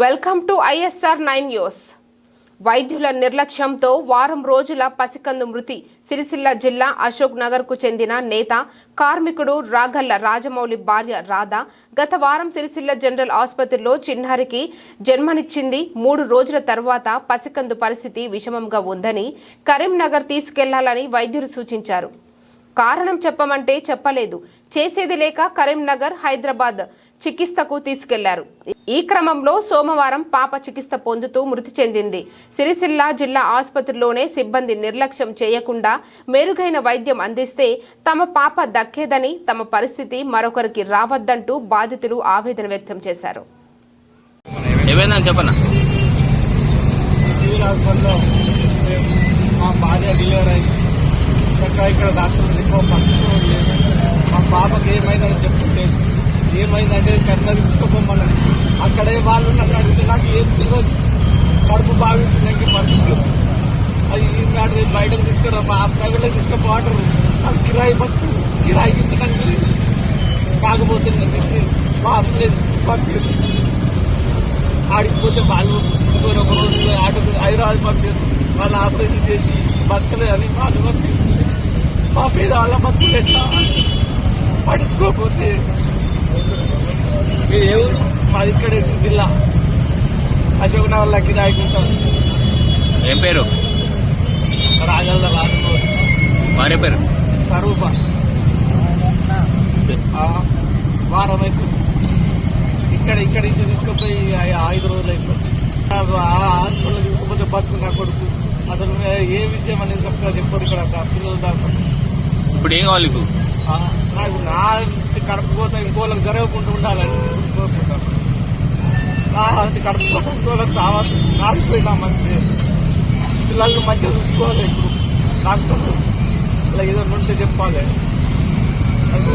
Welcome to ISR nine news. వైద్యుల నిర్లక్ష్యంతో వారం రోజుల పసికందు మృతి సిరిసిల్ల జిల్లా అశోక్ నగర్కు చెందిన నేత కార్మికుడు రాగల్ల రాజమౌళి భార్య రాధ గత వారం సిరిసిల్ల జనరల్ ఆసుపత్రిలో చిన్నారికి జన్మనిచ్చింది. మూడు రోజుల తర్వాత పసికందు పరిస్థితి విషమంగా ఉందని కరీంనగర్ తీసుకెళ్ళాలని వైద్యులు సూచించారు. కారణం చెప్పమంటే చెప్పలేదు. చేసేది లేక కరీంనగర్ హైదరాబాద్ చికిత్సకు తీసుకెళ్ళారు. ఈ క్రమంలో సోమవారం పాప చికిత్స పొందుతూ మృతి చెందింది. సిరిసిల్ల జిల్లా ఆసుపత్రిలోనే సిబ్బంది నిర్లక్ష్యం చేయకుండా మెరుగైన వైద్యం అందిస్తే తమ పాప దక్కేదని తమ పరిస్థితి మరొకరికి రావద్దంటూ బాధితులు ఆవేదన వ్యక్తం చేశారు. ఏమైందని చెప్పనా? సివిల్ హాస్పిటల్లో మా భార్య డెలివరీ అయింది. చక్కగా ఇక్కడ డాక్టర్ ఎక్కువ పట్టించుకోలేదు మా పాపకి ఏమైందని చెప్తుంటే ఏమైందంటే కన్నా తీసుకోపోమన్నాడు అక్కడే వాళ్ళు నన్ను అడిగితే నాకు ఏం తెలియదు కడుపు బాగుంటుందంటే పంపించారు అది నాడు బయటకు తీసుకురా మా ప్రైవేట్లో తీసుకుపోవటరు నాకు కిరాయి బతుకు కిరాయికి ఇచ్చడానికి కాకపోతే నేను చెప్పి మా అంబులెన్స్ పంపించు. ఆడిపోతే వాళ్ళు ఒక రోజు ఆటో హైదరాబాద్ పంపారు వాళ్ళు ఆపరేషన్ చేసి బతకలే అని వాళ్ళు పంపించారు మా వాళ్ళ బతుకులు ఎట్లా పడుచుకోకపోతే మీరు ఎవరు మాది ఇక్కడే జిల్లా. అశోక్ నగర్ లక్కి రాయకుంటాం ఏం పేరు? రాగల రాజమౌళి. భార్య పేరు? స్వరూప వారం అయిపోయింది. ఇక్కడ ఇక్కడ నుంచి తీసుకుపోయి ఐదు రోజులు అయిపోయింది. ఆ హాస్పిటల్ తీసుకుపోతే బతుకు నా కొడుకు. అసలు ఏ విషయం అనేది చెప్తా చెప్పారు ఇక్కడ పిల్లలు దాకా. ఇప్పుడు ఏం కావాలి నీకు నాకు నా ఇంటి పోతే ఇంకోళ్ళకి జరగకుండా ఉండాలని కోరుకుంటాను నా కడుపు ఇంకోళ్ళకి కావాలి నాడిపోయినా మంచి పిల్లల్ని మంచిగా చూసుకోవాలి ఇప్పుడు. డాక్టర్ ఇలా ఏదో ఉంటే చెప్పాలి. అది